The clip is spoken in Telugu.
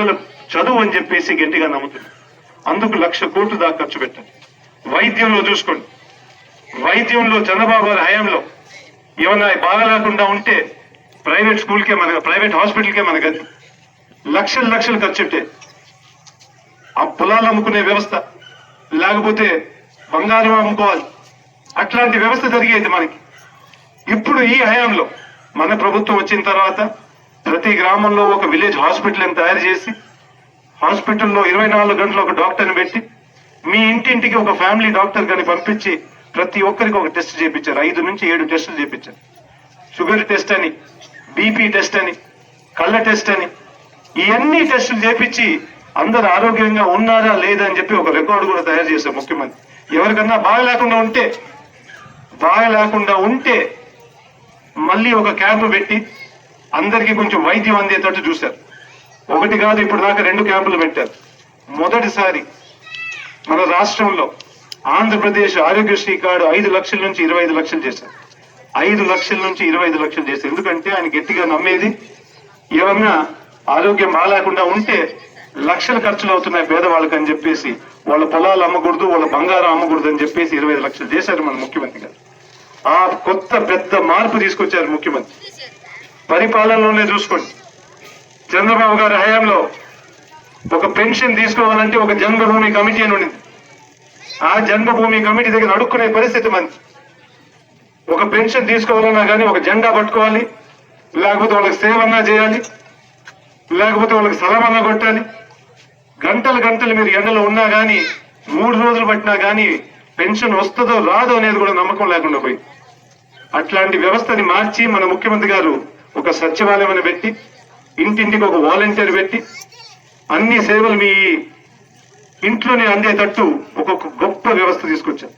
పిల్లల చదువు అని చెప్పేసి గట్టిగా నమ్ముతుంది. అందుకు లక్ష కోట్లు దాకా ఖర్చు పెట్టారు వైద్యంలో చూసుకోండి. వైద్యంలో చంద్రబాబు గారి హయాంలో ఏమన్నా బాగలేకుండా ఉంటే ప్రైవేట్ స్కూల్కే మన ప్రైవేట్ హాస్పిటల్కే మన గది. లక్షలు లక్షలు ఖర్చు పెట్టే. ఆ పొలాలు అమ్ముకునే వ్యవస్థ. లేకపోతే బంగారం అమ్ముకోవాలి. అట్లాంటి వ్యవస్థ జరిగేది మనకి. ఇప్పుడు ఈ హయాంలో మన ప్రభుత్వం వచ్చిన తర్వాత ప్రతి గ్రామంలో ఒక విలేజ్ హాస్పిటల్ తయారు చేసి హాస్పిటల్లో ఇరవై నాలుగు గంటలు ఒక డాక్టర్ని పెట్టి మీ ఇంటింటికి ఒక ఫ్యామిలీ డాక్టర్ కానీ పంపించి ప్రతి ఒక్కరికి ఒక టెస్ట్ చేయించారు ఐదు నుంచి ఏడు టెస్టులు చేయించారు షుగర్ టెస్ట్ అని బీపీ టెస్ట్ అని కళ్ళ టెస్ట్ అని ఇవన్నీ టెస్టులు చేపించి అందరు ఆరోగ్యంగా ఉన్నారా లేదా అని చెప్పి ఒక రికార్డు కూడా తయారు చేశారు ముఖ్యమంత్రి. ఎవరికన్నా బాగా లేకుండా ఉంటే బాగా లేకుండా ఉంటే మళ్ళీ ఒక క్యాంపు పెట్టి అందరికీ కొంచెం వైద్యం అందేటట్టు చూశారు. ఒకటి కాదు ఇప్పుడు దాకా రెండు క్యాంపులు పెట్టారు. మొదటిసారి మన రాష్ట్రంలో ఆంధ్రప్రదేశ్ ఆరోగ్యశ్రీ కార్డు ఐదు లక్షల నుంచి ఇరవై ఐదు లక్షలు చేశారు. ఐదు లక్షల నుంచి ఇరవై ఐదు లక్షలు చేశారు. ఎందుకంటే ఆయన గట్టిగా నమ్మేది ఏమన్నా ఆరోగ్యం బాగాలేకుండా ఉంటే లక్షలు ఖర్చులు అవుతున్నాయి పేదవాళ్ళకి అని చెప్పేసి వాళ్ళ పొలాలు అమ్మకూడదు వాళ్ళ బంగారం అమ్మకూడదు అని చెప్పేసి ఇరవై ఐదు లక్షలు చేశారు మన ముఖ్యమంత్రి గారు. ఆ కొత్త పెద్ద మార్పు తీసుకొచ్చారు ముఖ్యమంత్రి. పరిపాలనలోనే చూసుకోండి. చంద్రబాబు గారి హయాంలో ఒక పెన్షన్ తీసుకోవాలంటే ఒక జన్మభూమి కమిటీ అని ఉండింది ఆ జన్మభూమి కమిటీ దగ్గర అడుక్కునే పరిస్థితి మంది ఒక పెన్షన్ తీసుకోవాలన్నా కానీ ఒక జెండా పట్టుకోవాలి. లేకపోతే వాళ్ళకి సేవన్నా చేయాలి. లేకపోతే వాళ్ళకి సలమన్నా కొట్టాలి. గంటలు గంటలు మీరు ఎండలో ఉన్నా కానీ మూడు రోజులు పట్టినా కానీ పెన్షన్ వస్తుందో రాదో అనేది కూడా నమ్మకం లేకుండా పోయింది. అట్లాంటి వ్యవస్థని మార్చి మన ముఖ్యమంత్రి గారు ఒక సచివాలయం అని పెట్టి ఇంటింటికి ఒక వాలంటీర్ పెట్టి అన్ని సేవలు మీ ఇంట్లోనే అందేటట్టు ఒక గొప్ప వ్యవస్థ తీసుకొచ్చారు.